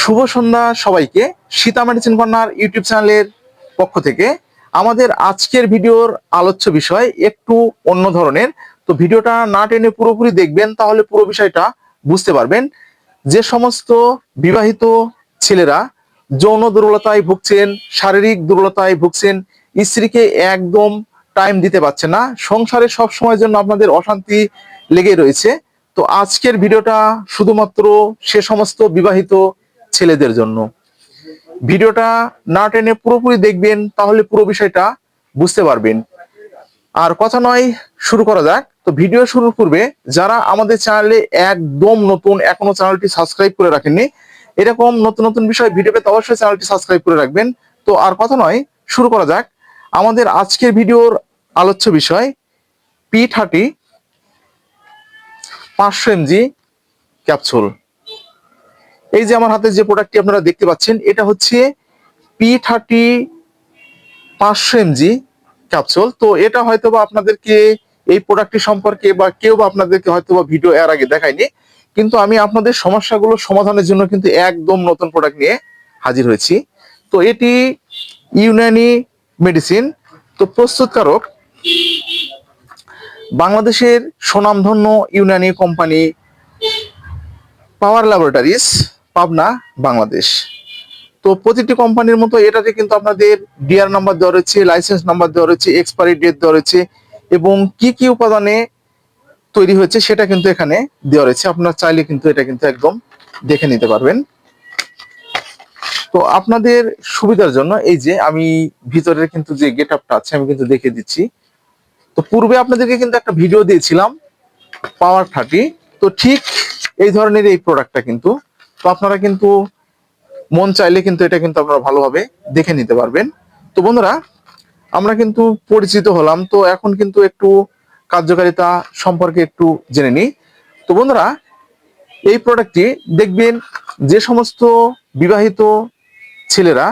শুভ সন্ধ্যা সবাইকে। Sita medicine corner YouTube চ্যানেলের পক্ষ থেকে আমাদের আজকের ভিডিওর আলোচ্য বিষয় একটু অন্য ধরনের। তো ভিডিওটা না টেনে পুরোপুরি দেখবেন, তাহলে পুরো বিষয়টা বুঝতে পারবেন। যে সমস্ত বিবাহিত ছেলেরা যৌন দুর্বলতায় ভুগছেন, শারীরিক দুর্বলতায় ভুগছেন, স্ত্রীকে একদম টাইম দিতে পারছে না, সংসারে সব সময়ের জন্য আপনাদের অশান্তি লেগে রয়েছে। তো আজকের ভিডিওটা শুধুমাত্র সে সমস্ত বিবাহিত ছেলেদের জন্য। ভিডিওটা না টেনে পুরোপুরি দেখবেন, তাহলে পুরো বিষয়টা বুঝতে পারবেন। আর কথা নয়, শুরু করা যাক। তো ভিডিও শুরুর পূর্বে, যারা আমাদের চ্যানেলে একদম নতুন, এখনও চ্যানেলটি সাবস্ক্রাইব করে রাখেননি, এরকম নতুন নতুন বিষয়, ভিডিও পেতে অবশ্যই চ্যানেলটি সাবস্ক্রাইব করে রাখবেন। তো আর কথা নয়, শুরু করা যাক। আমাদের আজকের ভিডিওর আলোচ্য বিষয় পি থার্টি পাঁচশো এমজি ক্যাপসুল। এই যে আমার হাতে যে প্রোডাক্টটি আপনারা দেখতে পাচ্ছেন, এটা হচ্ছে পি থার্টি পাঁচশো এমজি ক্যাপসুল তো এটা হয়তো বা আপনাদেরকে এই প্রোডাক্টটি সম্পর্কে বা কেউ বা আপনাদেরকে হয়তো বা ভিডিও এর আগে দেখায়নি, কিন্তু আমি আপনাদের সমস্যাগুলো সমাধানের জন্য কিন্তু একদম নতুন প্রোডাক্ট নিয়ে হাজির হয়েছি। তো এটি ইউনানি মেডিসিন তো প্রস্তুতকারক, বাংলাদেশের সুনামধন্য Unani company Power Laboratories Pabna, Bangladesh. তো প্রতিটি কোম্পানির মতো এটাতে কিন্তু আপনাদের ডিআর নাম্বার দেওয়া রয়েছে লাইসেন্স নাম্বার দেওয়া রয়েছে এক্সপায়ারি ডেট দেওয়া রয়েছে এবং কি কি উপাদানে তৈরি হয়েছে সেটা কিন্তু এখানে দেওয়া রয়েছে। আপনারা চাইলে কিন্তু এটা কিন্তু একদম দেখে নিতে পারবেন। তো আপনাদের সুবিধার জন্য এই যে আমি ভিতরের কিন্তু যে গেট আপটা আছে, আমি কিন্তু দেখে দিচ্ছি। তো পূর্বে আপনাদেরকে কিন্তু একটা ভিডিও দিয়েছিলাম পাওয়ার থার্টি তো ঠিক এই ধরনের এই প্রোডাক্টটা কিন্তু তো আপনারা কিন্তু মন চাইলে কিন্তু এটা কিন্তু আপনারা ভালোভাবে দেখে নিতে পারবেন। তো বন্ধুরা, আমরা কিন্তু পরিচিত হলাম, তো এখন কিন্তু একটু কার্যকারিতা সম্পর্কে একটু জেনে নিই। তো বন্ধুরা, এই প্রোডাক্টটি দেখবেন যে সমস্ত বিবাহিত ছেলেরা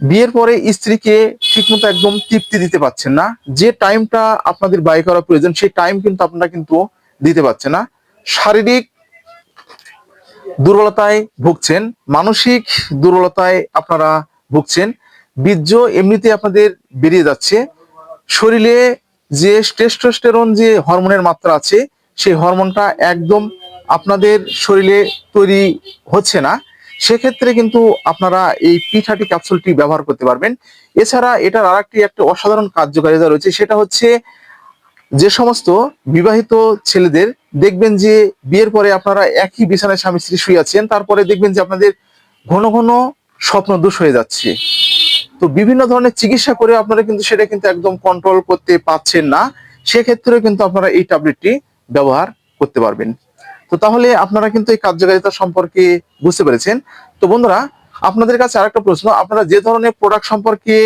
বিয়ের পরে স্ত্রীকে ঠিকমতো একদম তৃপ্তি দিতে পারছেন না। যে টাইমটা আপনাদের ব্যয় করা প্রয়োজন, সেই টাইম কিন্তু আপনারা কিন্তু দিতে পারছেন না। শারীরিক দুর্বলতায় ভুগছেন, মানসিক দুর্বলতায় আপনারা ভুগছেন, বীর্য এমনিতে আপনাদের বেরিয়ে যাচ্ছে। শরীরে যে টেস্টোস্টেরন যে হরমোনের মাত্রা আছে, সেই হরমোনটা একদম আপনাদের শরীরে তৈরি হচ্ছে না। সেক্ষেত্রে কিন্তু আপনারা এই পি থার্টি ক্যাপসুলটি ব্যবহার করতে পারবেন। এছাড়া এটার আরেকটি একটা অসাধারণ কার্যকারিতা রয়েছে, সেটা হচ্ছে যে সমস্ত বিবাহিত ছেলেদের দেখবেন যে বিয়ের পরে আপনারা একই বিছানায় স্বামী স্ত্রী শুয়ে আছেন, তারপরে দেখবেন যে আপনাদের ঘন ঘন স্বপ্ন দোষ হয়ে যাচ্ছে। তো বিভিন্ন ধরনের চিকিৎসা করে আপনারা কিন্তু সেটা কিন্তু একদম কন্ট্রোল করতে পারছেন না। সেক্ষেত্রে কিন্তু আপনারা এই ট্যাবলেটটি ব্যবহার করতে পারবেন। তো তাহলে আপনারা কিন্তু এই কার্যকারিতা সম্পর্কে বুঝতে পেরেছেন। তো বন্ধুরা, আপনাদের কাছে আরেকটা প্রশ্ন। আপনারা যে ধরনের প্রোডাক্ট সম্পর্কে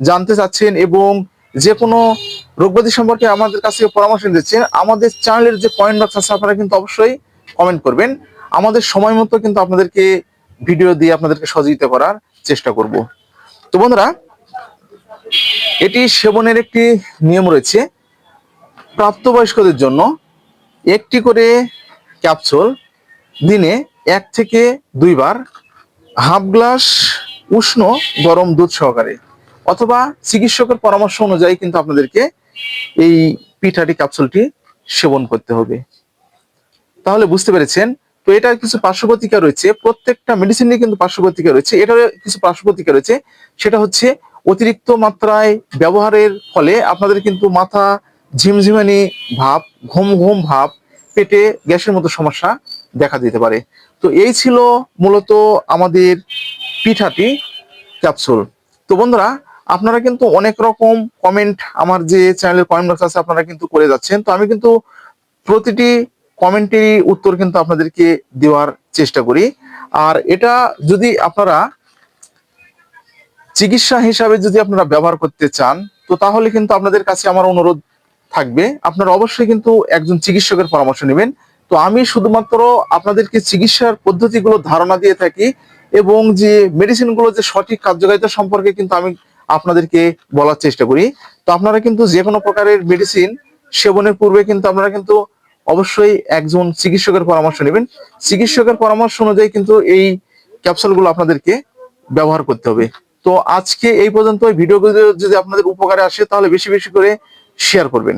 জানতে চাচ্ছেন এবং যে কোনো রোগব্যাধি সম্পর্কে আমাদের কাছে পরামর্শ দিচ্ছেন আমাদের চ্যানেলের যে কমেন্ট বক্স আছে, আপনারা কিন্তু অবশ্যই কমেন্ট করবেন। আমাদের সময় মতো কিন্তু আপনাদেরকে ভিডিও দিয়ে আপনাদেরকে সহযোগিতা করার চেষ্টা করব। তো বন্ধুরা, এটি সেবনের একটি নিয়ম রয়েছে প্রাপ্তবয়স্কদের জন্য একটি করে ক্যাপসুল দিনে এক থেকে দুইবার হাফ গ্লাস উষ্ণ গরম দুধ সহকারে। অথবা চিকিৎসকের পরামর্শ অনুযায়ী কিন্তু আপনাদেরকে এই পিঠাটি ক্যাপসুলটি সেবন করতে হবে। তাহলে বুঝতে পেরেছেন? তো এটার কিছু পার্শ্বপ্রতিক্রিয়া রয়েছে। প্রত্যেকটা মেডিসিনের কিন্তু পার্শ্বপ্রতিক্রিয়া রয়েছে। এটার কিছু পার্শ্বপ্রতিক্রিয়া রয়েছে। সেটা হচ্ছে অতিরিক্ত মাত্রায় ব্যবহারের ফলে আপনাদের কিন্তু মাথা ঝিমঝিমানি ভাব, ঘুম ঘুম ভাব, পেটে গ্যাসের মতো সমস্যা দেখা দিতে পারে। তো এই ছিল মূলত আমাদের পিঠাটি ক্যাপসুল তো বন্ধুরা আপনারা কিন্তু অনেক রকম কমেন্ট আমার যে চ্যানেলের কমেন্ট বক্স আছে আপনারা কিন্তু করে যাচ্ছেন। তো আমি কিন্তু প্রতিটি কমেন্টেরই উত্তর কিন্তু আপনাদেরকে দেওয়ার চেষ্টা করি। আর এটা যদি আপনারা চিকিৎসা হিসাবে যদি আপনারা ব্যবহার করতে চান, তো তাহলে কিন্তু আপনাদের কাছে আমার অনুরোধ থাকবে। আপনারা অবশ্যই কিন্তু একজন চিকিৎসকের পরামর্শ নেবেন। তো আমি শুধুমাত্র আপনাদেরকে চিকিৎসার পদ্ধতিগুলো ধারণা দিয়ে থাকি এবং যে মেডিসিনগুলো যে সঠিক কার্যকারিতা সম্পর্কে কিন্তু আমি আপনাদেরকে বলার চেষ্টা করি। তো আপনারা কিন্তু যে কোনো প্রকারের মেডিসিন সেবনের পূর্বে কিন্তু আপনারা কিন্তু অবশ্যই একজন চিকিৎসকের পরামর্শ নেবেন। চিকিৎসকের পরামর্শ অনুযায়ী কিন্তু এই ক্যাপসুলগুলো আপনাদেরকে ব্যবহার করতে হবে। তো আজকে এই পর্যন্ত ভিডিওগুলো যদি আপনাদের উপকারে আসে তাহলে বেশি বেশি করে শেয়ার করবেন।